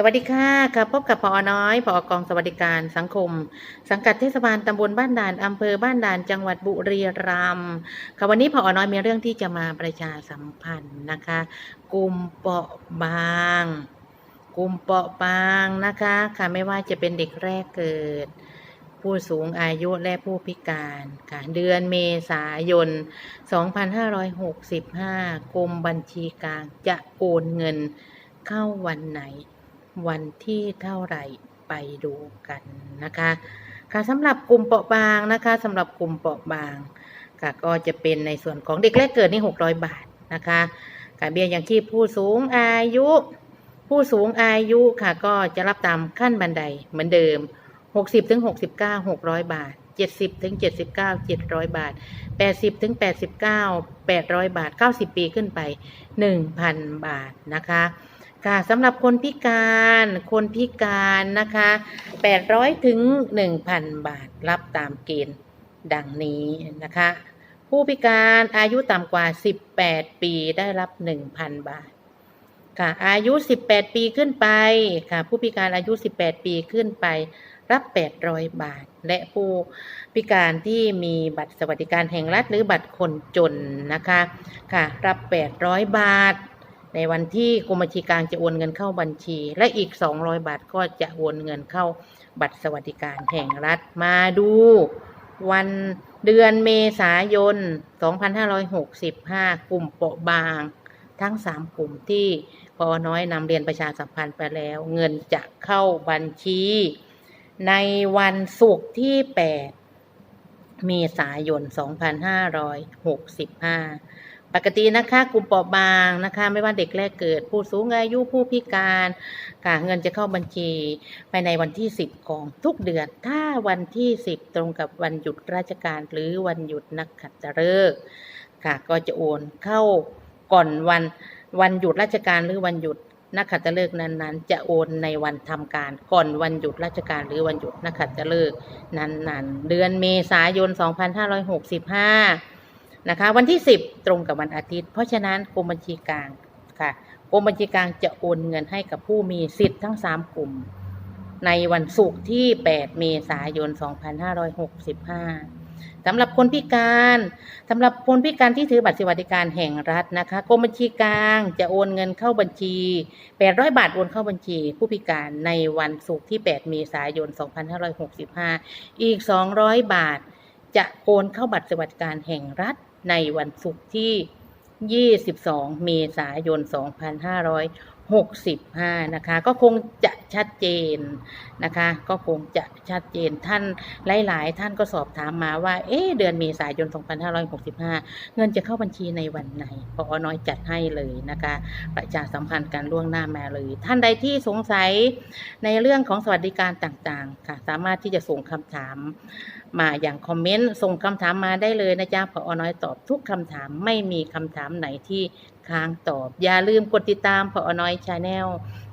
สวัสดีค่ะค่ะพบกับพอน้อยพอกองสวัสดิการสังคม สังกัดเทศบาลตำบลบ้านด่านอำเภอบ้านด่านจังหวัดบุรีรัมย์ค่ะวันนี้พอน้อยมีเรื่องที่จะมาประชาสัมพันธ์นะคะ กลุ่มเปราะบาง กลุ่มเปราะบางนะคะค่ะไม่ว่าจะเป็นเด็กแรกเกิด ผู้สูงอายุและผู้พิการค่ะเดือนเมษายน 2565กรมบัญชีกลางจะโอนเงินเข้าวันไหน วันที่เท่าไหร่ไปดูกันนะคะค่ะสำหรับกลุ่มเปราะบางนะคะสำหรับกลุ่มเปราะบางค่ะก็จะเป็นในส่วนของเด็กแรกเกิดนี่600 บาทนะคะค่ะเบี้ยยังชีพผู้สูงอายุ ผู้สูงอายุค่ะก็จะรับตามขั้นบันไดเหมือนเดิม 60ถึง69 600 บาท 70ถึง79 700 บาท 80ถึง89 800 บาท 90 ปีขึ้นไป 1,000 บาทนะคะ ค่ะสำหรับคนพิการคนพิการนะคะ800ถึง1,000 บาทรับตามเกณฑ์ดังนี้นะคะ ผู้พิการอายุต่ำกว่า 18 ปีได้รับ 1,000 บาท ค่ะอายุ 18 ปีขึ้นไปค่ะ ผู้พิการอายุ 18 ปีขึ้นไป รับ 800 บาท และผู้พิการที่มีบัตรสวัสดิการแห่งรัฐหรือบัตรคนจนนะคะค่ะ รับ 800 บาท ในวันที่กรมบัญชีกลางจะโอนเงินเข้าบัญชี และอีก 200 บาทก็จะโอนเงินเข้าบัตรสวัสดิการแห่งรัฐมาดู วันเดือนเมษายน 2565 กลุ่มเปราะบาง ทั้ง 3 กลุ่มที่พอน้อยนำเรียนประชาสัมพันธ์ไปแล้ว เงินจะเข้าบัญชี ในวันศุกร์ที่ 8 เมษายน 2565 ปกตินะคะกลุ่มเปราะบางนะคะ ไม่ว่าเด็กแรกเกิด ผู้สูงอายุผู้พิการค่ะเงินจะเข้าบัญชีภายในวันที่ 10 ของทุกเดือน ถ้าวันที่ 10 ตรงกับวันหยุดราชการหรือวันหยุดนักขัตฤกษ์ค่ะ ก็จะโอนเข้าก่อนวันวันหยุดราชการหรือวันหยุดนักขัตฤกษ์นั้นๆ จะโอนในวันทำการก่อนวันหยุดราชการหรือวันหยุดนักขัตฤกษ์นั้นๆ เดือนเมษายน 2565 นะคะ วันที่ 10 ตรงกับวันอาทิตย์ เพราะฉะนั้นกรมบัญชีกลางค่ะกรมบัญชีกลางจะโอนเงินให้กับผู้มีสิทธิ์ทั้ง 3 กลุ่ม ในวันศุกร์ที่ 8 เมษายน 2565สำหรับคนพิการสำหรับคนพิการที่ถือบัตรสวัสดิการแห่งรัฐนะคะกรมบัญชีกลางจะโอนเงินเข้าบัญชี 800 บาทโอนเข้าบัญชี ผู้พิการในวันศุกร์ที่ 8 เมษายน 2565 อีก 200 บาท จะโอนเข้าบัตรสวัสดิการแห่งรัฐในวันศุกร์ที่ 22 เมษายน 2565 นะคะ ก็คงจะ ชัดเจนนะคะ ก็คงจะชัดเจนท่านหลาย ๆ ท่านก็สอบถามมาว่า เอ๊เดือนเมษายน 2565 เงินจะเข้าบัญชีในวันไหนพอน้อยจัดให้เลยนะคะ ประชาสัมพันธ์การล่วงหน้ามาเลย ท่านใดที่สงสัยในเรื่องของสวัสดิการต่าง ๆ ค่ะ สามารถที่จะส่งคำถามมาอย่างคอมเมนต์ ส่งคำถามมาได้เลยนะจ๊ะพอน้อยตอบทุกคำถามไม่มีคำถามไหนที่ค้างตอบ อย่าลืมกดติดตามพอน้อยชาแนล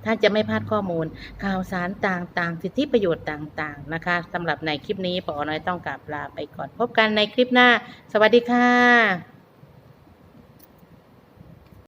ท่านจะไม่พลาดข้อมูล ข่าวสารต่างๆ สิทธิประโยชน์ต่างๆนะคะสำหรับในคลิปนี้ปอน้อยต้องกลับลาไปก่อนพบกันในคลิปหน้า สวัสดีค่ะ